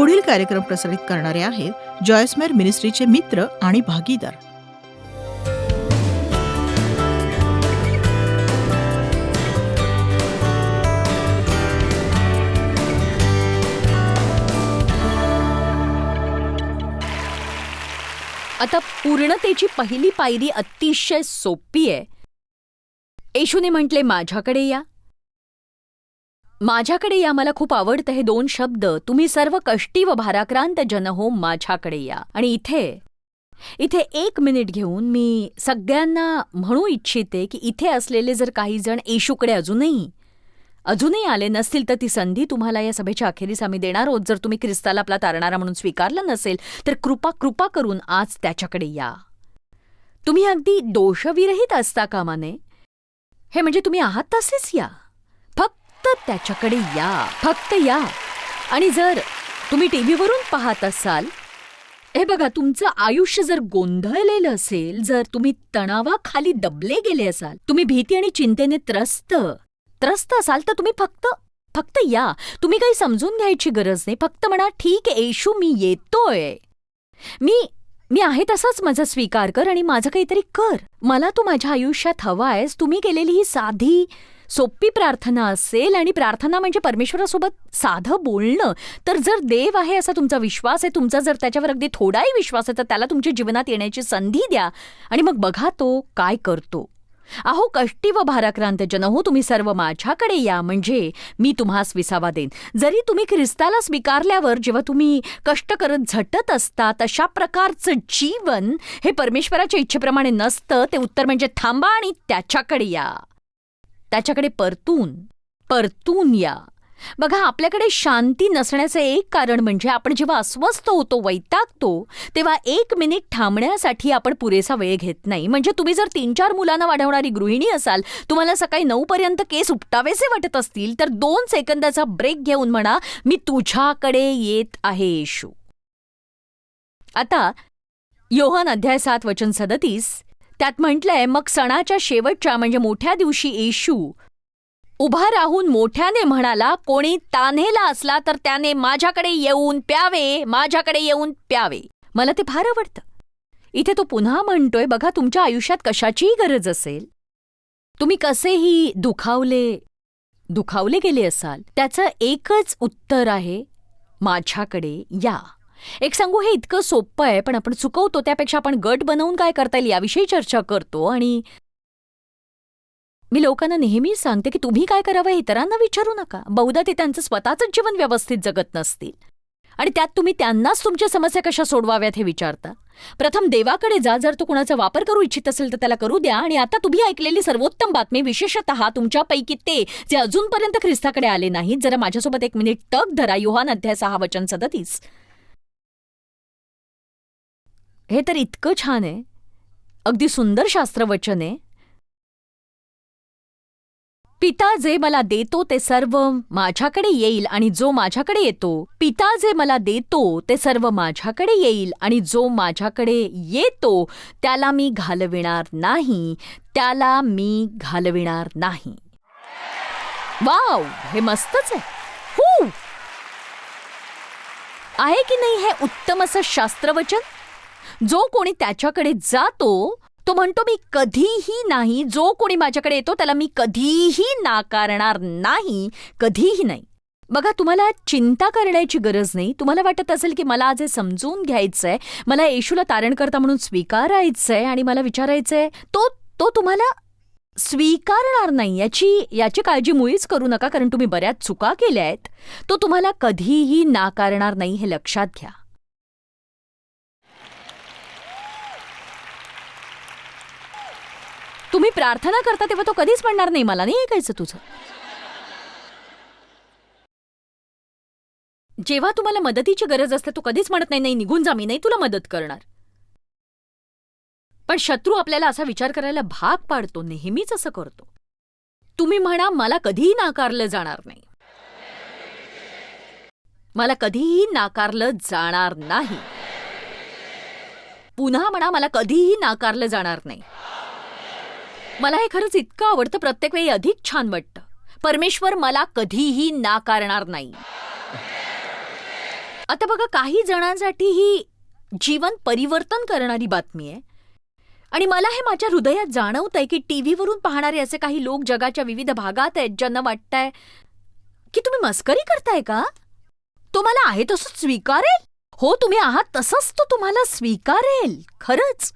पुढील कार्यक्रम प्रसारित करणारे आहेत जॉयस्मेर मिनिस्ट्रीचे मित्र आणि भागीदार. आता पूर्णतेची पहिली पायरी अतिशय सोपी आहे. येशूने म्हटले माझ्याकडे या. माझ्याकडे या मला खूप आवडतं हे दोन शब्द. तुम्ही सर्व कष्टी व भाराक्रांत जन हो माझ्याकडे या. आणि इथे इथे एक मिनिट घेऊन मी सगळ्यांना म्हणू इच्छिते की इथे असलेले जर काही जण येशूकडे अजूनही अजूनही आले नसतील तर ती संधी तुम्हाला या सभेच्या अखेरीस आम्ही देणार आहोत. जर तुम्ही ख्रिस्ताला आपला तारणारा म्हणून स्वीकारला नसेल तर कृपा कृपा करून आज त्याच्याकडे या. तुम्ही अगदी दोषविरहित असता कामाने. हे म्हणजे तुम्ही आहात तसेच या. फक्त त्याच्याकडे या फक्त या. आणि जर तुम्ही टी व्हीवरून पाहत असाल हे बघा तुमचं आयुष्य जर गोंधळलेलं असेल जर तुम्ही तणावाखाली दबले गेले असाल तुम्ही भीती आणि चिंतेने त्रस्त त्रस्त असाल तर तुम्ही फक्त फक्त या. तुम्ही काही समजून घ्यायची गरज नाही. फक्त म्हणा ठीक आहे येशू मी येतोय. मी मी आहे तसाच माझा स्वीकार कर आणि माझं काहीतरी कर. मला तू माझ्या आयुष्यात हवा आहेस. तुम्ही केलेली ही साधी सोपी प्रार्थना असेल आणि प्रार्थना म्हणजे परमेश्वरासोबत साधं बोलणं. तर जर देव आहे असा तुमचा विश्वास आहे तुमचा जर त्याच्यावर अगदी थोडाही विश्वास आहे तर त्याला तुमच्या जीवनात येण्याची संधी द्या आणि मग बघा तो काय करतो. अहो कष्टी व भाराक्रांत जन हो तुम्ही सर्व माझ्याकडे या. म्हणजे मी तुम्हास विसावा देईन. जरी तुम्ही ख्रिस्ताला स्वीकारल्यावर जेव्हा तुम्ही कष्ट करत झटत असता तशा प्रकारचं जीवन हे परमेश्वराच्या इच्छेप्रमाणे नसतं. ते उत्तर म्हणजे थांबा आणि त्याच्याकडे या. त्याच्याकडे परतून परतून या. बघा आपल्याकडे शांती नसण्याचं एक कारण म्हणजे आपण जेव्हा अस्वस्थ होतो वैतागतो तेव्हा एक मिनिट थांबण्यासाठी आपण पुरेसा वेळ घेत नाही. म्हणजे तुम्ही जर तीन चार मुलांना वाढवणारी गृहिणी असाल तुम्हाला सकाळी नऊपर्यंत केस उपटावेसे वाटत असतील तर दोन सेकंदाचा ब्रेक घेऊन म्हणा मी तुझ्याकडे येत आहे येशू. आता योहन अध्याय सात वचन सदतीस त्यात म्हटलंय मग सणाच्या शेवटच्या म्हणजे मोठ्या दिवशी येशू उभा राहून मोठ्याने म्हणाला कोणी तान्हेला असला तर त्याने माझ्याकडे येऊन प्यावे माझ्याकडे येऊन प्यावे. मला ते फार आवडतं. इथे तो पुन्हा म्हणतोय बघा तुमच्या आयुष्यात कशाचीही गरज असेल. तुम्ही कसेही दुखावले दुखावले गेले असाल त्याचं एकच उत्तर आहे माझ्याकडे या. एक सांगू हे इतकं सोपं आहे पण आपण चुकवतो त्यापेक्षा आपण गट बनवून काय करता येईल याविषयी चर्चा करतो आणि मी लोकांना नेहमी सांगते की तुम्ही काय करावं इतरांना विचारू नका. बहुधा ते त्यांचं स्वतःचंच जीवन व्यवस्थित जगत नसतील. आणि त्यात तुम्ही त्यांनाच तुमच्या समस्या कशा सोडवाव्यात हे विचारता? प्रथम देवाकडे जा जर तो कुणाचा वापर करू इच्छित असेल तर त्याला करू द्या आणि आता तुम्ही ऐकलेली सर्वोत्तम बातमी विशेषतः तुमच्यापैकी ते जे अजूनपर्यंत ख्रिस्ताकडे आले नाहीत जरा माझ्यासोबत एक मिनिट तक धरा युहान अध्याय सहा वचन सदतीस. हे तर इतकं छान आहे. अगदी सुंदर शास्त्रवचन आहे. पिता जे मला देतो ते सर्व माझ्याकडे येईल आणि जो माझ्याकडे येतो पिता जे मला देतो ते सर्व माझ्याकडे येईल आणि जो माझ्याकडे येतो त्याला मी घालविणार नाही त्याला मी घालविणार नाही. वाव! हे मस्तच आहे. हो! आहे की नाही हे उत्तम असं शास्त्रवचन? जो कोणी त्याच्याकडे जातो तो म्हणतो मी कधीही नाही. जो कोणी माझ्याकडे येतो त्याला मी कधीही नाकारणार नाही कधीही नाही. बघा तुम्हाला चिंता करण्याची गरज नाही. तुम्हाला वाटत असेल की मला आज हे समजून घ्यायचंय मला येशूला तारणकर्ता म्हणून स्वीकारायचंय आणि मला विचारायचंय तो तो तुम्हाला स्वीकारणार नाही. याची याची काळजी मुळीच करू नका कारण तुम्ही बऱ्याच चुका केल्या आहेत तो तुम्हाला कधीही नाकारणार नाही हे लक्षात घ्या. तुम्ही प्रार्थना करता तेव्हा तो कधीच म्हणणार नाही मला. नाही ऐकायचं तुझं. जेव्हा तुम्हाला मदतीची गरज असते तो कधीच म्हणत नाही नाही निघून जा मी नाही तुला मदत करणार. पण शत्रू आपल्याला असा विचार करायला भाग पाडतो नेहमीच असं करतो. तुम्ही म्हणा मला कधीही नाकारलं जाणार नाही. मला कधीही नाकारलं जाणार नाही. पुन्हा म्हणा मला कधीही नाकारलं जाणार नाही. मला हे खरंच इतकं आवडतं प्रत्येक वेळी अधिक छान वाटतं. परमेश्वर मला कधीही नाकारणार नाही. आता बघा काही जणांसाठी ही जीवन परिवर्तन करणारी बातमी आहे. आणि मला हे माझ्या हृदयात जाणवत आहे की टीव्हीवरून पाहणारे असे काही लोक जगाच्या विविध भागात आहेत ज्यांना वाटतंय की तुम्ही मस्करी करताय का? तो मला आहे तसं स्वीकारेल? हो तुम्ही आहात तसंच तो तुम्हाला स्वीकारेल. खरंच.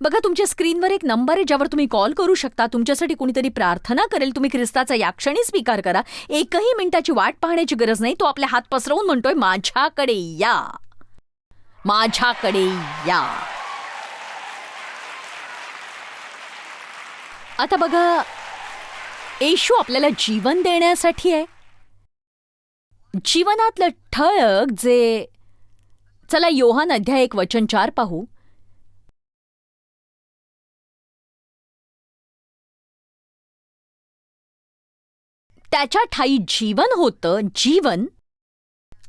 बघा तुमच्या स्क्रीनवर एक नंबर आहे ज्यावर तुम्ही कॉल करू शकता. तुमच्यासाठी कुणीतरी प्रार्थना करेल. तुम्ही ख्रिस्ताचा या क्षणी स्वीकार करा. एकही मिनिटाची वाट पाहण्याची गरज नाही. तो आपले हात पसरवून म्हणतोय माझ्याकडे या. माझ्याकडे या. आता बघा येशू आपल्याला जीवन देण्यासाठी आहे. जीवनातलं ठळक जे चला योहान अध्याय एक वचन चार पाहू. त्याच्या ठाई जीवन होतं जीवन.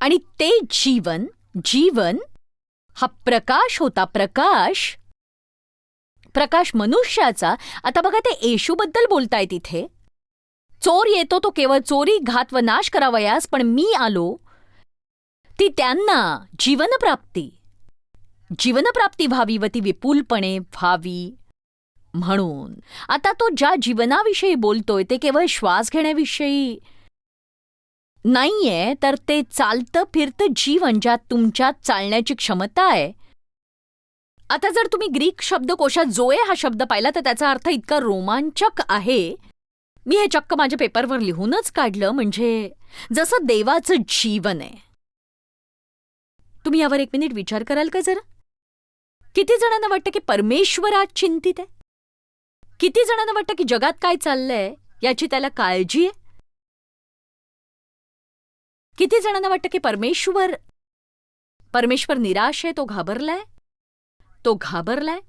आणि ते जीवन जीवन हा प्रकाश होता प्रकाश. प्रकाश मनुष्याचा. आता बघा ते येशूबद्दल बोलताय तिथे चोर येतो तो केवळ चोरी घात व नाश करावयास पण मी आलो. ती त्यांना जीवनप्राप्ती. जीवनप्राप्ती व्हावी व ती विपुलपणे व्हावी. म्हणून. आता तो ज्या जीवनाविषयी बोलतोय ते केवळ श्वास घेण्याविषयी नाहीये तर ते चालतं फिरतं जीवन ज्यात तुमच्यात चालण्याची क्षमता आहे. आता जर तुम्ही ग्रीक शब्दकोशात जोए हा शब्द पाहिला तर त्याचा अर्थ इतका रोमांचक आहे. मी हे चक्क माझ्या पेपरवर लिहूनच काढलं म्हणजे जसं देवाचं जीवन आहे. तुम्ही यावर एक मिनिट विचार कराल का जरा? किती जणांना वाटतं की परमेश्वरात चिंतित आहे? किती जणांना वाटतं की जगात काय चाललंय याची त्याला काळजी आहे? किती जणांना वाटतं की परमेश्वर परमेश्वर निराश आहे तो घाबरलाय? तो घाबरलाय?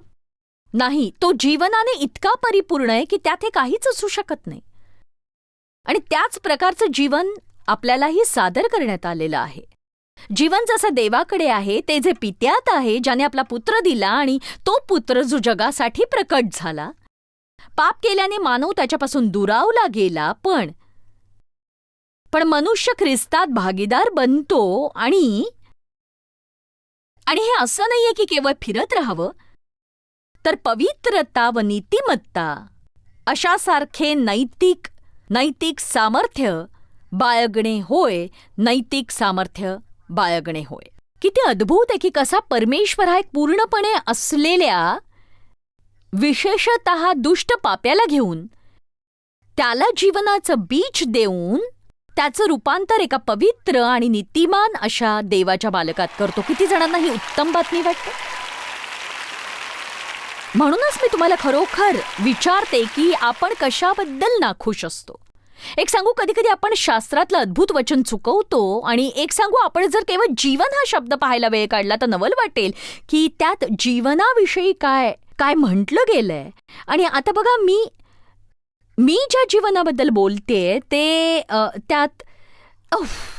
नाही तो जीवनाने इतका परिपूर्ण आहे की त्यात हे काहीच असू शकत नाही. आणि त्याच प्रकारचं जीवन आपल्यालाही सादर करण्यात आलेलं आहे. जीवन जसं देवाकडे आहे ते जे पित्यात आहे ज्याने आपला पुत्र दिला आणि तो पुत्र जो जगासाठी प्रकट झाला पाप केल्याने मानव त्याच्यापासून दुरावला गेला पण पण मनुष्य ख्रिस्तात भागीदार बनतो आणि आणि हे असं नाहीये की केवळ फिरत राहावं तर पवित्रता व नीतिमत्ता अशासारखे नैतिक नैतिक सामर्थ्य बाळगणे होय नैतिक सामर्थ्य बाळगणे होय. किती अद्भुत आहे की कसा परमेश्वर हा एक पूर्णपणे असलेल्या विशेषत दुष्ट पाप्याला घेऊन. त्याला जीवनाचं बीज देऊन त्याचं रूपांतर एका पवित्र आणि नीतिमान अशा देवाच्या बालकात करतो. किती जणांना ही उत्तम बातमी वाटते? म्हणूनच मी तुम्हाला खरोखर विचारते की आपण कशाबद्दल नाखुश असतो? एक सांगू कधी कधी आपण शास्त्रातलं अद्भुत वचन चुकवतो आणि एक सांगू आपण जर केवळ जीवन हा शब्द पाहायला वेळ काढला तर नवल वाटेल की त्यात जीवनाविषयी काय काय म्हटलं गेलंय? आणि आता बघा मी मी ज्या जीवनाबद्दल बोलते ते त्यात उफ,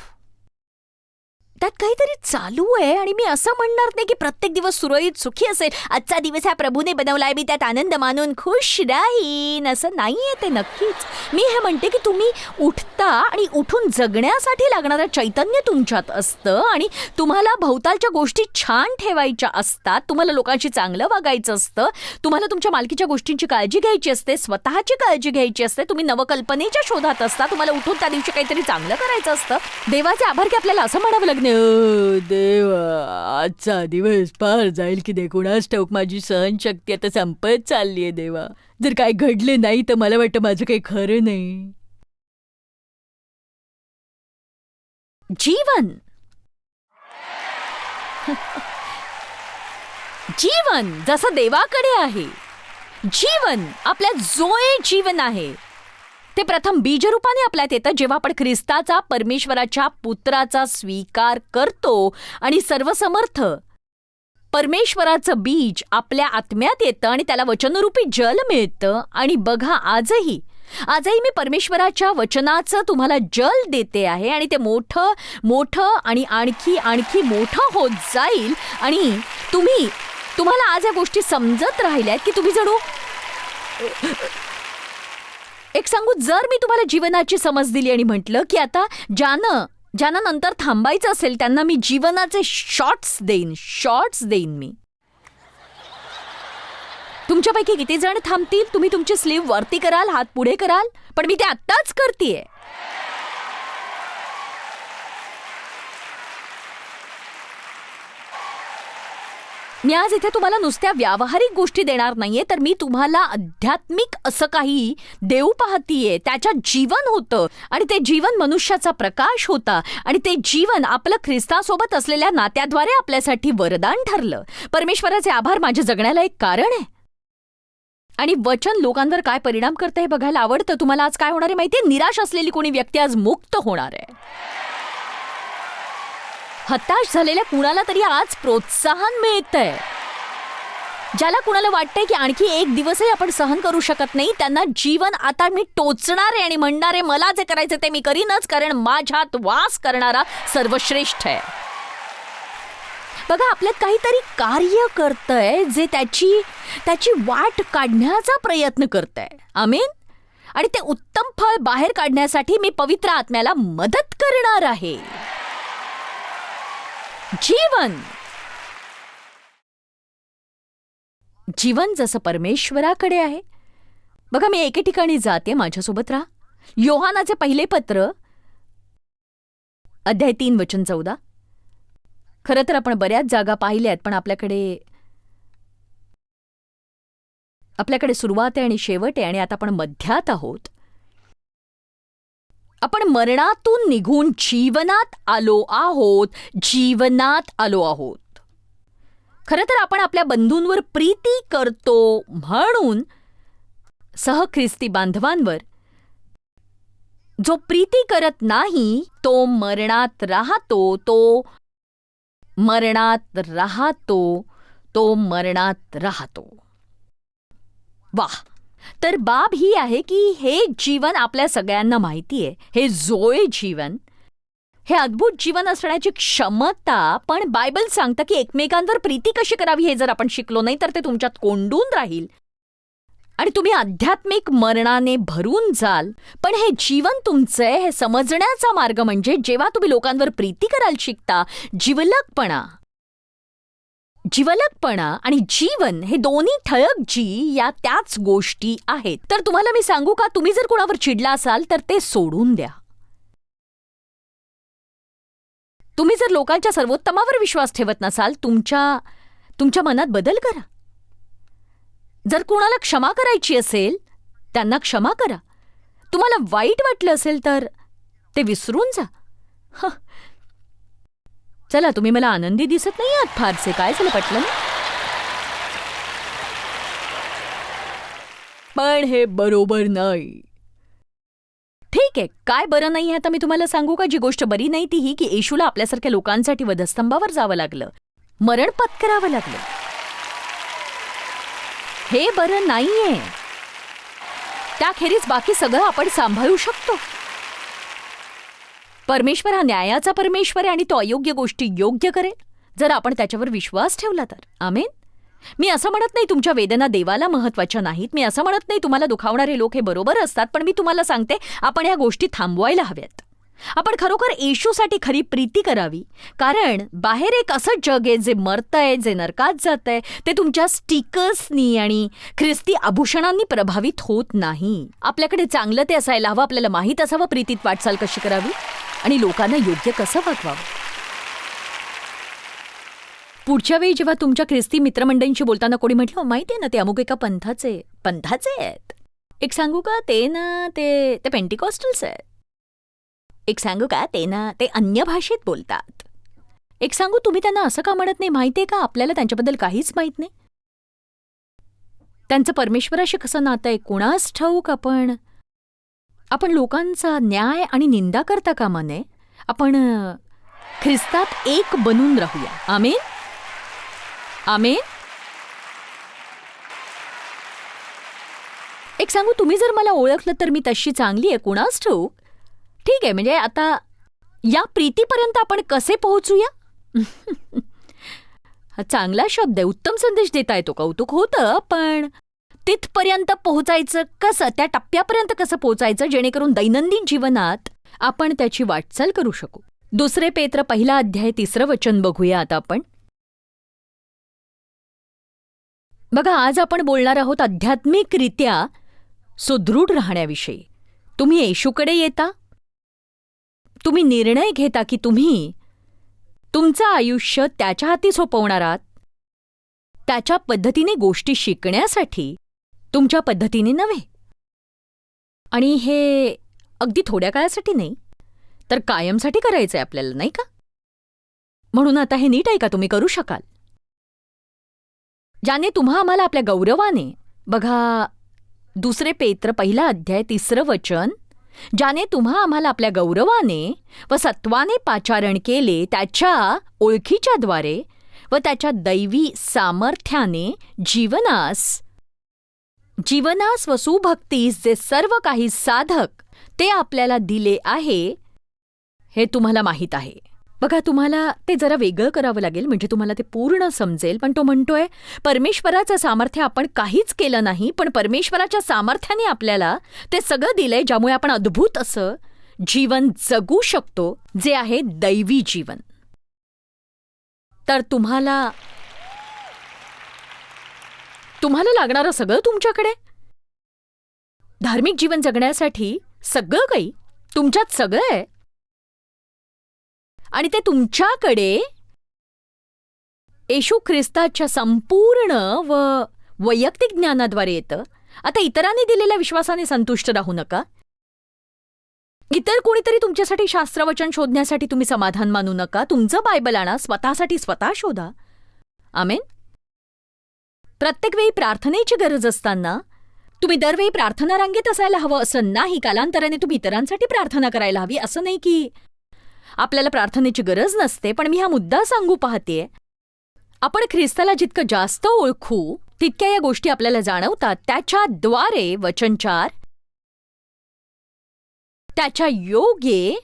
त्यात काहीतरी चालू आहे आणि मी असं म्हणणार नाही की प्रत्येक दिवस सुरळीत सुखी असेल. आजचा दिवस हा प्रभूने बनवलाय मी त्यात आनंद मानून खुश राहीन. असं नाहीये ते नक्कीच. मी हे म्हणते की तुम्ही उठता आणि उठून जगण्यासाठी लागणारं चैतन्य तुमच्यात असतं आणि तुम्हाला भोवतालच्या गोष्टी छान ठेवायच्या असतात. तुम्हाला लोकांशी चांगलं वागायचं असतं. तुम्हाला तुमच्या मालकीच्या गोष्टींची काळजी घ्यायची असते. स्वतःची काळजी घ्यायची असते. तुम्ही नवकल्पनेच्या शोधात असता. तुम्हाला उठून त्या दिवशी काहीतरी चांगलं करायचं असतं. देवाचे आभार की आपल्याला असं म्हणावं लग्न हो, देवा. आजचा दिवस पार जाईल की कुणास ठाऊक माझी सहनशक्ती आता संपत चालली आहे देवा. जर काय घडले नाही तर मला वाटतं माझं काही खरं नाही. जीवन. जीवन जसं देवाकडे आहे जीवन आपल्या जोए जीवन आहे. ते प्रथम बीजरूपाने आपल्यात येतं. जेव्हा आपण ख्रिस्ताचा परमेश्वराच्या पुत्राचा स्वीकार करतो आणि सर्वसमर्थ परमेश्वराचं बीज आपल्या आत्म्यात येतं आणि त्याला वचनरूपी जल मिळतं. आणि बघा आजही आजही मी परमेश्वराच्या वचनाचं तुम्हाला जल देते आहे आणि ते मोठं मोठं आणि आणखी आणखी मोठं होत जाईल. आणि तुम्ही तुम्हाला आज या गोष्टी समजत राहिल्यात की तुम्ही जणू एक सांगू जर मी तुम्हाला जीवनाची समज दिली आणि म्हटलं की आता ज्यानं ज्यांना नंतर थांबायचं असेल त्यांना मी जीवनाचे शॉर्ट्स देईन शॉर्ट्स देईन मी. तुमच्यापैकी किती जण थांबतील? तुम्ही तुमची स्लीव वरती कराल हात पुढे कराल पण मी ते आत्ताच करतीये. मी आज इथे तुम्हाला नुसत्या व्यावहारिक गोष्टी देणार नाहीये तर मी तुम्हाला आध्यात्मिक असं काही देऊ पाहतीये. त्याच्यात जीवन होतं आणि ते जीवन मनुष्याचा प्रकाश होता आणि ते जीवन आपलं ख्रिस्तासोबत असलेल्या नात्याद्वारे आपल्यासाठी वरदान ठरलं. परमेश्वराचे आभार माझ्या जगण्याला एक कारण आहे. आणि वचन लोकांवर काय परिणाम करतं हे बघायला आवडतं? तुम्हाला आज काय होणार आहे माहितीये? निराश असलेली कोणी व्यक्ती आज मुक्त होणार आहे. हताश झालेल्या कुणाला तरी आज प्रोत्साहन मिळतंय. ज्याला कुणाला वाटतंय की आणखी एक दिवसही आपण सहन करू शकत नाही त्यांना जीवन आता मी टोचणार आहे आणि म्हणणार आहे मला जे करायचं ते मी करीनच कारण माझ्यात वास करणारा सर्वश्रेष्ठ आहे. बघा आपल्यात काहीतरी कार्य करतंय जे त्याची त्याची वाट काढण्याचा प्रयत्न करतंय. आमीन? आणि ते उत्तम फळ बाहेर काढण्यासाठी मी पवित्र आत्म्याला मदत करणार आहे. जीवन. जीवन जसं परमेश्वराकडे आहे. बघा मी एके ठिकाणी जाते माझ्यासोबत राहा. योहानाचे पहिले पत्र अध्याय तीन वचन चौदा. खरं तर आपण बऱ्याच जागा पाहिल्या आहेत पण आपल्याकडे आपल्याकडे सुरुवात आहे आणि शेवट आहे आणि आता आपण मध्यात आहोत. आपण मरणातून निघून जीवनात आलो आहोत जीवनात आलो आहोत. खरं तर आपण आपल्या बंधूंवर प्रीती करतो म्हणून सहख्रिस्ती बांधवांवर. जो प्रीती करत नाही तो मरणात राहतो तो मरणात राहतो तो मरणात राहतो. वाह! तर बाब ही आहे की हे जीवन आपल्या सगळ्यांना माहिती आहे हे जोय जीवन. हे अद्भुत जीवन असण्याची क्षमता पण बायबल सांगतं की एकमेकांवर प्रीती कशी करावी हे जर आपण शिकलो नाही तर ते तुमच्यात कोंडून राहील. आणि तुम्ही आध्यात्मिक मरणाने भरून जाल. पण हे जीवन तुमचं आहे हे समजण्याचा मार्ग म्हणजे जेव्हा तुम्ही लोकांवर प्रीती करायला शिकता जिवलकपणा जिवलकपणा आणि जीवन हे दोन्ही ठळक जी या त्याच गोष्टी आहेत. तर तुम्हाला मी सांगू का तुम्ही जर कुणावर चिडला असाल तर ते सोडून द्या. तुम्ही जर लोकांच्या सर्वोत्तमावर विश्वास ठेवत नसाल तुमच्या तुमच्या मनात बदल करा. जर कुणाला क्षमा करायची असेल त्यांना क्षमा करा. तुम्हाला वाईट वाटलं असेल तर ते विसरून जा. चला तुम्ही मला आनंदी दिसत नाही आहात फारसे. काय झालं पटलं पण हे बरोबर नाही. ठीक आहे. काय बरं नाही आता मी तुम्हाला सांगू का? जी गोष्ट बरी नाही ती ही की येशूला आपल्यासारख्या लोकांसाठी वधस्तंभावर जावं लागलं. मरण पत्करावं लागलं. हे बरं नाहीये. त्याखेरीज बाकी सगळं आपण सांभाळू शकतो. परमेश्वर हा न्यायाचा परमेश्वर आहे आणि तो अयोग्य गोष्टी योग्य करेल? जर आपण त्याच्यावर विश्वास ठेवला तर. आमेन? मी असं म्हणत नाही तुमच्या वेदना देवाला महत्त्वाच्या नाहीत. मी असं म्हणत नाही तुम्हाला दुखावणारे लोक हे बरोबर असतात पण मी तुम्हाला सांगते आपण या गोष्टी थांबवायला हव्यात. आपण खरोखर येशूसाठी खरी प्रीती करावी. कारण बाहेर एक असं जग आहे जे मरतंय जे नरकात जातंय ते तुमच्या स्टिकर्सनी आणि ख्रिस्ती आभूषणांनी प्रभावित होत नाही. आपल्याकडे चांगलं ते असायला हवं आपल्याला माहीत असावं प्रीतीत वाटचाल कशी करावी? आणि लोकांना योग्य कसं वागवावं? पुढच्या वेळी जेव्हा तुमच्या ख्रिस्ती मित्रमंडळींशी बोलताना कोणी म्हटलं हो, माहिती आहे ना ते अमुक एका पंथाचे पंथाचे आहेत? एक सांगू का ते ना ते ते पेंटिकॉस्टल्स आहेत. एक सांगू का ते ना ते अन्य भाषेत बोलतात. एक सांगू तुम्ही त्यांना असं का म्हणत नाही? माहितीये का आपल्याला त्यांच्याबद्दल काहीच माहीत नाही? त्यांचं परमेश्वराशी कसं नातं आहे? कुणास ठाऊक आपण? आपण लोकांचा न्याय आणि निंदा करता कामा नये. आपण ख्रिस्तात एक बनून राहूया. आमेन? आमेन? एक सांगू तुम्ही जर मला ओळखलं तर मी तशी चांगली आहे. कुणास ठेवू ठीक आहे म्हणजे आता या प्रीतीपर्यंत आपण कसे पोहोचूया? हा चांगला शब्द आहे. उत्तम संदेश देता येतो कौतुक होतं पण तिथपर्यंत पोहोचायचं कसं त्या टप्प्यापर्यंत कसं पोहोचायचं जेणेकरून दैनंदिन जीवनात आपण त्याची वाटचाल करू शकू? दुसरे पेत्र पहिला अध्याय तिसरं वचन बघूया आता आपण. बघा आज आपण बोलणार आहोत आध्यात्मिकरित्या सुदृढ राहण्याविषयी. तुम्ही येशूकडे येता? तुम्ही निर्णय घेता की तुम्ही तुमचं आयुष्य त्याच्या हाती सोपवणार आहात? त्याच्या पद्धतीने गोष्टी शिकण्यासाठी तुमच्या पद्धतीने नव्हे. आणि हे अगदी थोड्या काळासाठी नाही तर कायमसाठी करायचंय आपल्याला नाही का? म्हणून आता हे नीट ऐका तुम्ही करू शकाल. ज्याने तुम्हा आम्हाला आपल्या गौरवाने बघा दुसरे पेत्र पहिला अध्याय तिसरं वचन ज्याने तुम्हा आम्हाला आपल्या गौरवाने व सत्वाने पाचारण केले त्याच्या ओळखीच्याद्वारे व त्याच्या दैवी सामर्थ्याने जीवनास जीवनास वसुभक्तीस जे सर्व काही साधक ते आपल्याला दिले आहे हे तुम्हाला माहीत आहे. बघा तुम्हाला ते जरा वेगळं करावं लागेल म्हणजे तुम्हाला ते पूर्ण समजेल पण तो म्हणतोय परमेश्वराचं सामर्थ्य आपण काहीच केलं नाही पण परमेश्वराच्या सामर्थ्याने आपल्याला ते सगळं दिलंय ज्यामुळे आपण अद्भुत असं जीवन जगू शकतो जे आहे दैवी जीवन. तर तुम्हाला तुम्हाला लागणारं सगळं तुमच्याकडे? धार्मिक जीवन जगण्यासाठी सगळं काही तुमच्यात सगळं आहे. आणि ते तुमच्याकडे येशू ख्रिस्ताच्या संपूर्ण व वैयक्तिक ज्ञानाद्वारे येतं. आता इतरांनी दिलेल्या विश्वासाने संतुष्ट राहू नका. इतर कोणीतरी तुमच्यासाठी शास्त्रवचन शोधण्यासाठी तुम्ही समाधान मानू नका. तुमचं बायबल आणा स्वतःसाठी स्वतः शोधा. आमेन. प्रत्येक वेळी प्रार्थनेची गरज असताना तुम्ही दरवेळी प्रार्थना रांगेत असायला हवं असं नाही कालांतराने तुम्ही इतरांसाठी प्रार्थना करायला हवी असं नाही की आपल्याला प्रार्थनेची गरज नसते. पण मी हा मुद्दा सांगू पाहतेय आपण ख्रिस्ताला जितकं जास्त ओळखू तितक्या या गोष्टी आपल्याला जाणवतात. त्याच्याद्वारे वचनचार त्याच्या योगे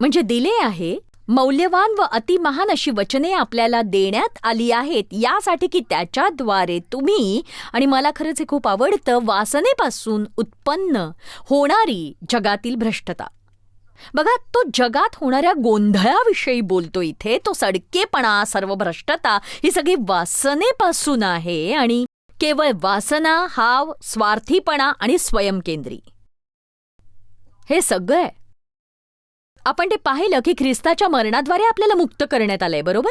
म्हणजे दिले आहे. मौल्यवान व अतिमहान अशी वचने आपल्याला देण्यात आली आहेत यासाठी की त्याच्याद्वारे तुम्ही आणि मला खरंच हे खूप आवडतं वासनेपासून उत्पन्न होणारी जगातील भ्रष्टता. बघा तो जगात होणाऱ्या गोंधळाविषयी बोलतो इथे तो सडकेपणा सर्व भ्रष्टता ही सगळी वासनेपासून आहे आणि केवळ वासना हाव स्वार्थीपणा आणि स्वयंकेंद्री. हे सगळं आहे. आपण ते पाहिलं की ख्रिस्ताच्या मरणाद्वारे आपल्याला मुक्त करण्यात आलंय बरोबर?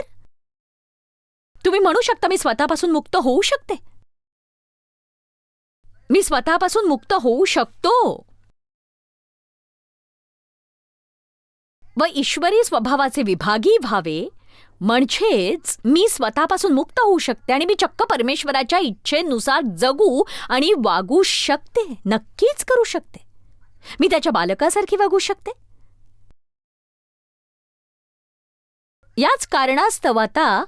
तुम्ही म्हणू शकता मी स्वतःपासून मुक्त होऊ शकते. मी स्वतःपासून मुक्त होऊ शकतो. व ईश्वरी स्वभावाचे विभागी व्हावे म्हणजेच मी स्वतःपासून मुक्त होऊ शकते आणि मी चक्क परमेश्वराच्या इच्छेनुसार जगू आणि वागू शकते नक्कीच करू शकते. मी त्याच्या बालकासारखी वागू शकते? याच कारणास्तव आता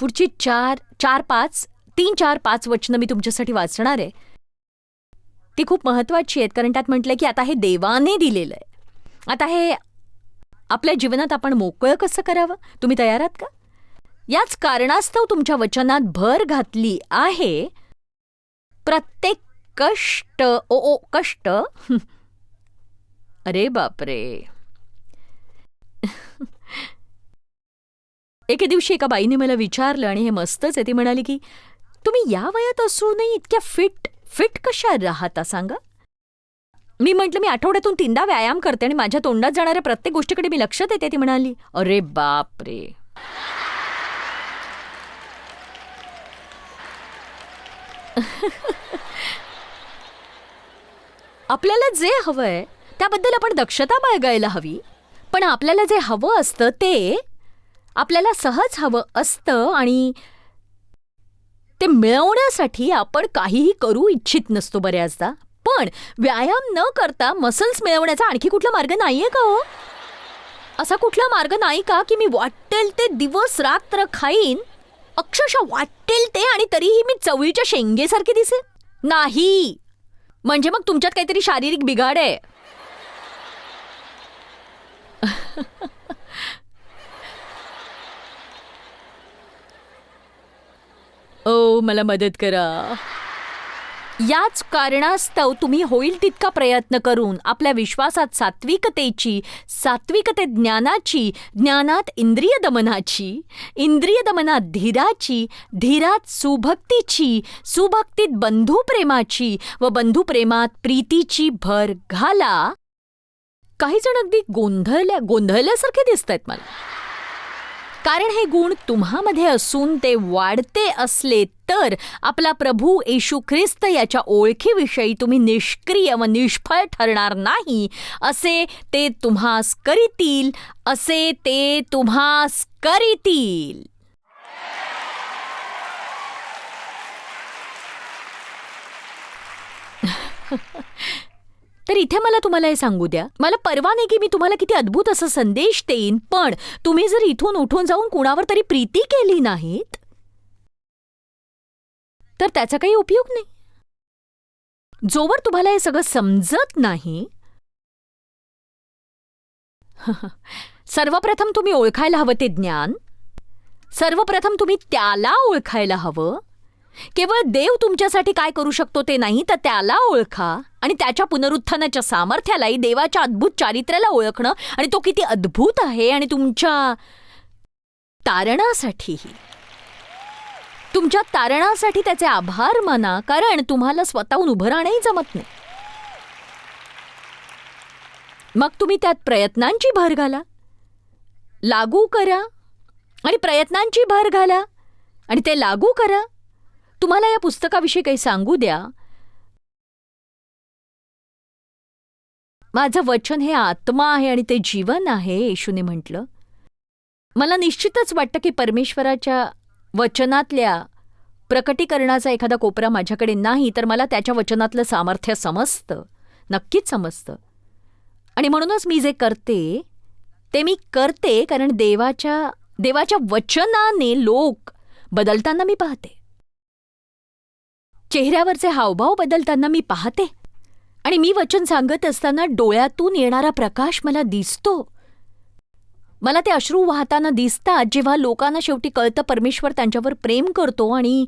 पुढची चार चार पाच तीन चार पाच वचनं मी तुमच्यासाठी वाचणार आहे. ती खूप महत्त्वाची आहेत कारण त्यात म्हटलंय की आता हे देवाने दिलेलं आहे आता हे आपल्या जीवनात आपण मोकळं कसं करावं? तुम्ही तयार आहात का? याच कारणास्तव तुमच्या वचनात भर घातली आहे. प्रत्येक कष्ट ओ ओ कष्ट. अरे बापरे. एके दिवशी एका बाईने मला विचारलं आणि हे मस्तच आहे. ती म्हणाली की तुम्ही या वयात असूनही इतक्या फिट फिट कशा राहता सांगा? मी म्हटलं मी आठवड्यातून तीनदा व्यायाम करते आणि माझ्या तोंडात जाणाऱ्या प्रत्येक गोष्टीकडे मी लक्ष देते. ती म्हणाली अरे बाप रे आपल्याला जे हवंय त्याबद्दल आपण दक्षता बाळगायला हवी. पण आपल्याला जे हवं असतं ते आपल्याला सहज हवं असतं आणि ते मिळवण्यासाठी आपण काहीही करू इच्छित नसतो बऱ्याचदा. पण व्यायाम न करता मसल्स मिळवण्याचा आणखी कुठला मार्ग नाहीये का हो? असा कुठला मार्ग नाही का की मी वाटेल ते दिवस रात्र खाईन अक्षरशः वाटेल ते आणि तरीही मी चवळीच्या शेंगेसारखी दिसेल? नाही! म्हणजे मग तुमच्यात काहीतरी शारीरिक बिघाड आहे. ओ मला मदत करा. याच कारणास्तव तुम्ही होईल तितका प्रयत्न करून आपल्या विश्वासात सात्विकतेची सात्विकते ज्ञानाची ज्ञानात इंद्रिय दमनाची इंद्रिय दमनात धीराची धीरात सुभक्तीची सुभक्तीत बंधुप्रेमाची व बंधुप्रेमात प्रीतीची भर घाला. काही जण अगदी गोंधळल्या गोंधळल्यासारखे दिसत आहेत मला. कारण हे गुण तुम्हामध्ये असून ते वाढते असले तर आपला प्रभू येशू ख्रिस्त याच्या ओळखीविषयी तुम्ही निष्क्रिय व निष्फळ ठरणार नाही. असे ते तुम्हास करीतील असे ते तुम्हास करीतील. तर इथे मला तुम्हाला हे सांगू द्या. मला परवा नाही की मी तुम्हाला किती अद्भुत असा संदेश देईन पण तुम्ही जर इथून उठून जाऊन कुणावर तरी प्रीती केली नाहीत तर त्याचा काही उपयोग नाही. जोवर तुम्हाला हे सगळं समजत नाही सर्वप्रथम तुम्ही ओळखायला हवं ते ज्ञान सर्वप्रथम तुम्ही त्याला ओळखायला हवं केवळ देव तुमच्यासाठी काय करू शकतो ते नाही तर त्याला ओळखा. आणि त्याच्या पुनरुत्थानाच्या सामर्थ्यालाही देवाच्या अद्भुत चारित्र्याला ओळखणं आणि तो किती अद्भुत आहे आणि तुमच्या तारणासाठीही. तुमच्या तारणासाठी त्याचे आभार माना कारण तुम्हाला स्वतःहून उभं राहणंही जमत नाही. मग तुम्ही त्यात प्रयत्नांची भर घाला. लागू करा आणि प्रयत्नांची भर घाला आणि ते लागू करा. तुम्हाला या पुस्तकाविषयी काही सांगू द्या? माझं वचन हे आत्मा आहे आणि ते जीवन आहे येशूने म्हटलं. मला निश्चितच वाटतं की परमेश्वराच्या वचनातल्या प्रकटीकरणाचा एखादा कोपरा माझ्याकडे नाही तर मला त्याच्या वचनातलं सामर्थ्य समजतं. नक्कीच समजतं. आणि म्हणूनच मी जे करते ते मी करते कारण देवाच्या देवाच्या वचनाने लोक बदलताना मी पाहते. चेहऱ्यावरचे हावभाव बदलताना मी पाहते. आणि मी वचन सांगत असताना डोळ्यातून येणारा प्रकाश मला दिसतो. मला ते अश्रू वाहताना दिसतात जेव्हा लोकांना शेवटी कळतं परमेश्वर त्यांच्यावर प्रेम करतो आणि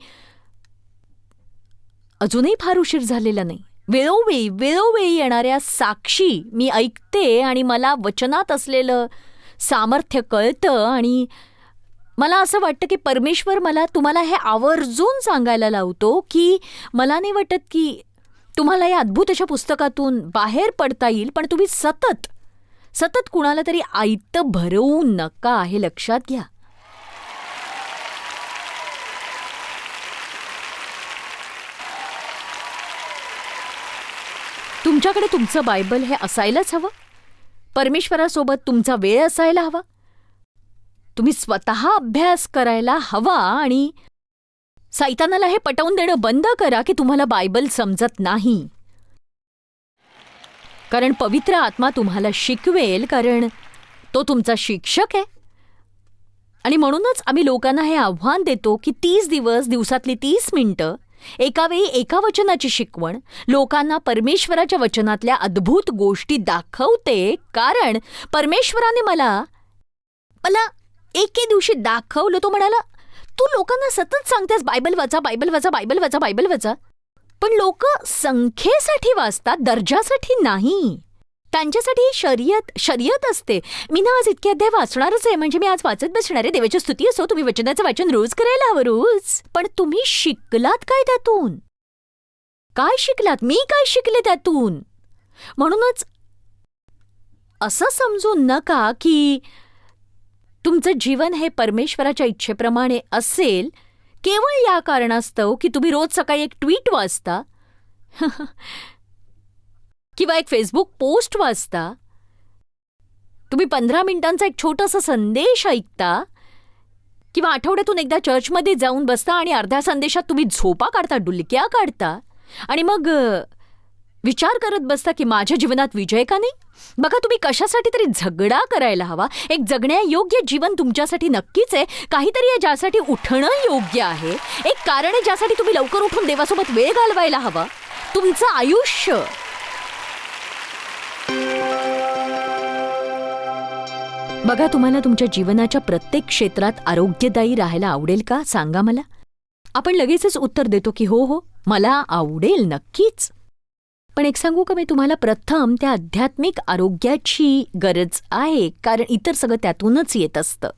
अजूनही फार उशीर झालेला नाही. वेळोवेळी वेळोवेळी येणाऱ्या साक्षी मी ऐकते आणि मला वचनात असलेलं सामर्थ्य कळतं आणि मला असं वाटतं की परमेश्वर मला तुम्हाला हे आवर्जून सांगायला लावतो की मला नाही वाटत की तुम्हाला या अद्भुत अशा पुस्तकातून बाहेर पडता येईल पण तुम्ही सतत सतत कुणाला तरी आयत्त भरवू नका हे लक्षात घ्या. तुमच्याकडे तुमचं बायबल हे असायलाच हवं. परमेश्वरासोबत तुमचा वेळ असायला हवा. तुम्ही स्वतः अभ्यास करायला हवा आणि सैतानाला हे पटवून देणं बंद करा की तुम्हाला बायबल समजत नाही. कारण पवित्र आत्मा तुम्हाला शिकवेल कारण तो तुमचा शिक्षक आहे. आणि म्हणूनच आम्ही लोकांना हे आव्हान देतो की तीस दिवस दिवसातली तीस मिनटं एका वेळी एका वचनाची शिकवण लोकांना परमेश्वराच्या वचनातल्या अद्भुत गोष्टी दाखवते कारण परमेश्वराने मला मला एके दिवशी दाखवलं तो म्हणाला तू लोकांना सतत सांगतेस बायबल वाचा बायबल वाचा बायबल वाचा बायबल वाचा. पण लोक संख्येसाठी वाचतात दर्जासाठी नाही. त्यांच्यासाठी शर्यत शर्यत असते. मी ना आज इतके अध्याय वाचणारच आहे म्हणजे मी आज वाचत बसणार आहे. देवाची स्तुती असो तुम्ही वचनाचं वाचन रोज करायला हवं रोज. पण तुम्ही शिकलात काय त्यातून? काय शिकलात? मी काय शिकले त्यातून? म्हणूनच असं समजू नका की तुमचं जीवन हे परमेश्वराच्या इच्छेप्रमाणे असेल केवळ या कारणास्तव की तुम्ही रोज सकाळी एक ट्विट वाचता? किंवा एक फेसबुक पोस्ट वाचता? तुम्ही पंधरा मिनिटांचा एक छोटासा संदेश ऐकता? किंवा आठवड्यातून एकदा चर्चमध्ये जाऊन बसता आणि अर्ध्या संदेशात तुम्ही झोपा काढता डुलक्या काढता? आणि मग विचार करत बसता की माझ्या जीवनात विजय का नाही? बघा तुम्ही कशासाठी तरी झगडा करायला हवा. एक जगण्यायोग्य जीवन तुमच्यासाठी नक्कीच आहे. काहीतरी आहे ज्यासाठी उठणं योग्य आहे. एक कारण आहे ज्यासाठी तुम्ही लवकर उठून देवासोबत वेळ घालवायला हवा. तुमचं आयुष्य. बघा तुम्हाला तुमच्या जीवनाच्या प्रत्येक क्षेत्रात आरोग्यदायी राहायला आवडेल का? सांगा मला. आपण लगेचच उत्तर देतो की हो हो. मला आवडेल नक्कीच. पण एक सांगू का मी तुम्हाला? प्रथम त्या आध्यात्मिक आरोग्याची गरज आहे कारण इतर सगळं त्यातूनच येत असतं.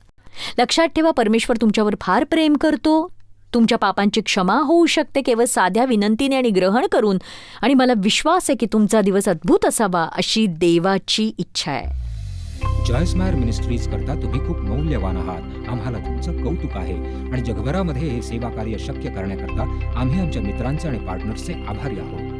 लक्षात ठेवा परमेश्वर तुमच्यावर फार प्रेम करतो. तुमच्या पापांची क्षमा होऊ शकते केवळ साध्या विनंतीने आणि ग्रहण करून. आणि मला विश्वास आहे की तुमचा दिवस अद्भुत असावा अशी देवाची इच्छा आहे. जॉयस्मायर मिनिस्ट्रीज करता तुम्ही खूप मौल्यवान आहात. आम्हाला तुमचं कौतुक आहे. आणि जगभरामध्ये हे सेवा कार्य शक्य करण्याकरता आम्ही आमच्या मित्रांचे आणि पार्टनर्सचे आभारी आहोत.